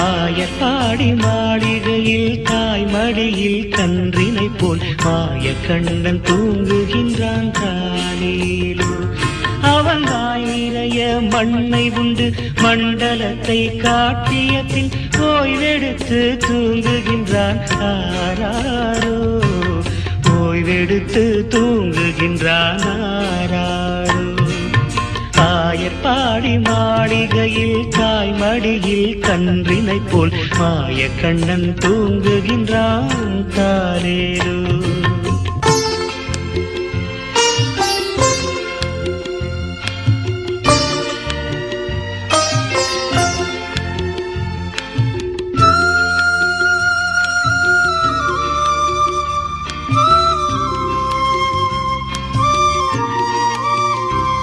ஆயக்காடி மாளிகையில் தாய்மடியில் கன்றினை போல் மாய கண்ணன் தூங்குகின்றான் காலிலோ அவன் ஆயிரைய மண்ணை உண்டு மண்டலத்தை காட்டியத்தில் ஓய்வெடுத்து தூங்குகின்றான் ஆராரோ. ஓய்வெடுத்து தூங்குகின்றான் ஆராரோ. ஆயர்பாடி மாளிகையில் தாய் காடியில் கன்றினை போல் மாய கண்ணன் தூங்குகின்றான் தாரேரு